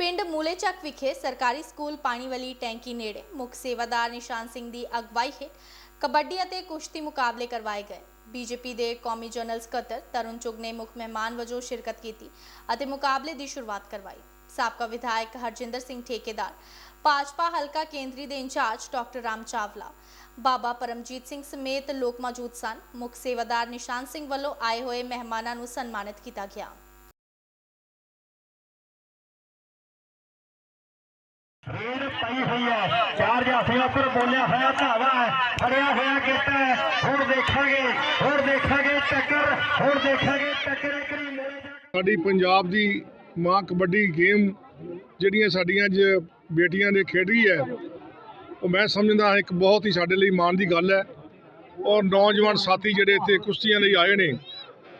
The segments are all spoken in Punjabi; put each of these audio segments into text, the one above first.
ਪਿੰਡ ਮੂਲੇਚੱਕ ਵਿਖੇ ਸਰਕਾਰੀ ਸਕੂਲ ਪਾਣੀ ਵਾਲੀ ਟੈਂਕੀ ਨੇੜੇ ਮੁੱਖ ਸੇਵਾਦਾਰ ਨਿਸ਼ਾਨ ਸਿੰਘ ਦੀ ਅਗਵਾਈ ਹੇਠ ਕਬੱਡੀ ਅਤੇ ਕੁਸ਼ਤੀ ਮੁਕਾਬਲੇ ਕਰਵਾਏ ਗਏ। ਬੀਜੇਪੀ ਦੇ ਕੌਮੀ ਜਨਰਲ ਸਕੱਤਰ ਤਰੁਣ ਚੁਗ ਨੇ ਮੁੱਖ ਮਹਿਮਾਨ ਵਜੋਂ ਸ਼ਿਰਕਤ ਕੀਤੀ ਅਤੇ ਮੁਕਾਬਲੇ ਦੀ ਸ਼ੁਰੂਆਤ ਕਰਵਾਈ। ਸਾਬਕਾ ਵਿਧਾਇਕ ਹਰਜਿੰਦਰ ਸਿੰਘ ਠੇਕੇਦਾਰ, ਭਾਜਪਾ ਹਲਕਾ ਕੇਂਦਰੀ ਦੇ ਇੰਚਾਰਜ ਡਾਕਟਰ ਰਾਮ ਚਾਵਲਾ, ਬਾਬਾ ਪਰਮਜੀਤ ਸਿੰਘ ਸਮੇਤ ਲੋਕ ਮੌਜੂਦ ਸਨ। ਮੁੱਖ ਸੇਵਾਦਾਰ ਨਿਸ਼ਾਨ ਸਿੰਘ ਵੱਲੋਂ ਆਏ ਹੋਏ ਮਹਿਮਾਨਾਂ ਨੂੰ ਸਨਮਾਨਿਤ ਕੀਤਾ ਗਿਆ। ਰੇਡ ਪਈ ਹੋਈ ਹੈ। ਚਾਰ ਜਾਫੀਆਂ ਉੱਪਰ ਬੋਲਿਆ ਹੋਇਆ ਧਾਵਾ ਫੜਿਆ ਹੋਇਆ ਕੀਤਾ ਹੁਣ ਦੇਖਾਂਗੇ ਹੁਣ ਦੇਖਾਂਗੇ ਟੱਕਰ, ਹੁਣ ਦੇਖਾਂਗੇ ਟੱਕਰ ਇਕਰੀ ਮੋੜੇ ਸਾਡੀ ਪੰਜਾਬ ਦੀ ਮਾਂ ਕਬੱਡੀ ਗੇਮ ਜਿਹੜੀਆਂ ਸਾਡੀਆਂ ਅੱਜ ਬੇਟੀਆਂ ਨੇ ਖੇਡ ਖੇਡੀ ਹੈ, ਉਹ ਮੈਂ ਸਮਝਦਾ ਇੱਕ ਬਹੁਤ ਹੀ ਸਾਡੇ ਲਈ ਮਾਣ ਦੀ ਗੱਲ ਹੈ। ਔਰ ਨੌਜਵਾਨ ਸਾਥੀ ਜਿਹੜੇ ਇੱਥੇ ਕੁਸ਼ਤੀਆਂ ਲਈ ਆਏ ਨੇ,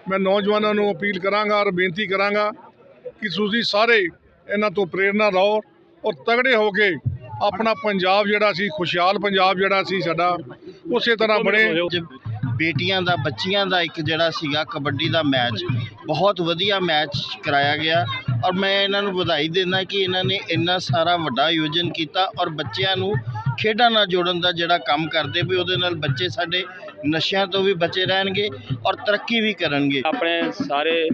ਮੈਂ ਨੌਜਵਾਨਾਂ ਨੂੰ ਅਪੀਲ ਕਰਾਂਗਾ ਔਰ ਬੇਨਤੀ ਕਰਾਂਗਾ ਕਿ ਤੁਸੀਂ ਸਾਰੇ ਇਹਨਾਂ ਤੋਂ ਪ੍ਰੇਰਨਾ ਲਓ। ਔਰ ਤਗੜੇ ਹੋ ਕੇ ਆਪਣਾ ਪੰਜਾਬ ਜਿਹੜਾ ਸੀ, ਖੁਸ਼ਹਾਲ ਪੰਜਾਬ ਜਿਹੜਾ ਸੀ ਸਾਡਾ, ਉਸੇ ਤਰ੍ਹਾਂ ਬਣੇ। ਬੇਟੀਆਂ ਦਾ, ਬੱਚੀਆਂ ਦਾ ਇੱਕ ਜਿਹੜਾ ਸੀਗਾ ਕਬੱਡੀ ਦਾ ਮੈਚ, ਬਹੁਤ ਵਧੀਆ ਮੈਚ ਕਰਾਇਆ ਗਿਆ। ਔਰ ਮੈਂ ਇਹਨਾਂ ਨੂੰ ਵਧਾਈ ਦਿੰਦਾ ਕਿ ਇਹਨਾਂ ਨੇ ਇੰਨਾ ਸਾਰਾ ਵੱਡਾ ਆਯੋਜਨ ਕੀਤਾ ਔਰ ਬੱਚਿਆਂ ਨੂੰ ਖੇਡਾਂ ਨਾਲ ਜੋੜਨ ਦਾ ਜਿਹੜਾ ਕੰਮ ਕਰਦੇ ਵੀ ਉਹਦੇ ਨਾਲ ਬੱਚੇ ਸਾਡੇ ਨਸ਼ਿਆਂ ਤੋਂ ਵੀ ਬਚੇ ਰਹਿਣਗੇ ਔਰ ਤਰੱਕੀ ਵੀ ਕਰਨਗੇ। ਆਪਣੇ ਸਾਰੇ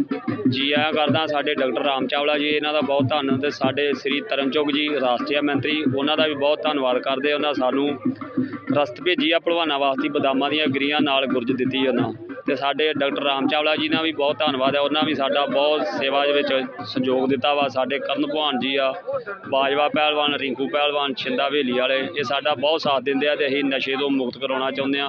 ਜੀ ਆਇਆਂ ਕਰਦਾ, ਸਾਡੇ ਡਾਕਟਰ ਰਾਮ ਚਾਵਲਾ ਜੀ, ਇਹਨਾਂ ਦਾ ਬਹੁਤ ਧੰਨਵਾਦ ਤੇ ਸਾਡੇ ਸ੍ਰੀ ਤਰਨਚੁਗ ਜੀ, ਰਾਸ਼ਟਰੀ ਮੰਤਰੀ, ਉਹਨਾਂ ਦਾ ਵੀ ਬਹੁਤ ਧੰਨਵਾਦ ਕਰਦੇ, ਉਹਨਾਂ ਸਾਨੂੰ ਰਸਤ ਭੇਜੀ ਆ, ਭਲਵਾਨਾਂ ਵਾਸਤੇ, ਬਦਾਮਾਂ ਦੀਆਂ ਗਰੀਆਂ ਨਾਲ ਗੁਰਜ ਦਿੱਤੀ ਉਹਨਾਂ। ਤੇ ਸਾਡੇ ਡਾਕਟਰ ਰਾਮ ਚਾਵਲਾ ਜੀ ਨਾਲ ਵੀ ਬਹੁਤ ਧੰਨਵਾਦ ਹੈ। ਉਹਨਾਂ ਵੀ ਸਾਡਾ ਬਹੁਤ ਸੇਵਾ ਦੇ ਵਿੱਚ ਸਹਿਯੋਗ ਦਿੱਤਾ ਵਾ। ਸਾਡੇ ਕਰਨ ਭਗਵਾਨ ਜੀ ਆ, ਬਾਜਵਾ ਪਹਿਲਵਾਨ, ਰਿੰਕੂ ਪਹਿਲਵਾਨ, ਛਿੰਦਾ ਵੇਲੀ ਵਾਲੇ। ਇਹ ਸਾਡਾ ਬਹੁਤ ਸਾਥ ਦਿੰਦੇ ਆ ਤੇ ਅਸੀਂ ਨਸ਼ੇ ਤੋਂ ਮੁਕਤ ਕਰਾਉਣਾ ਚਾਹੁੰਦੇ ਆ।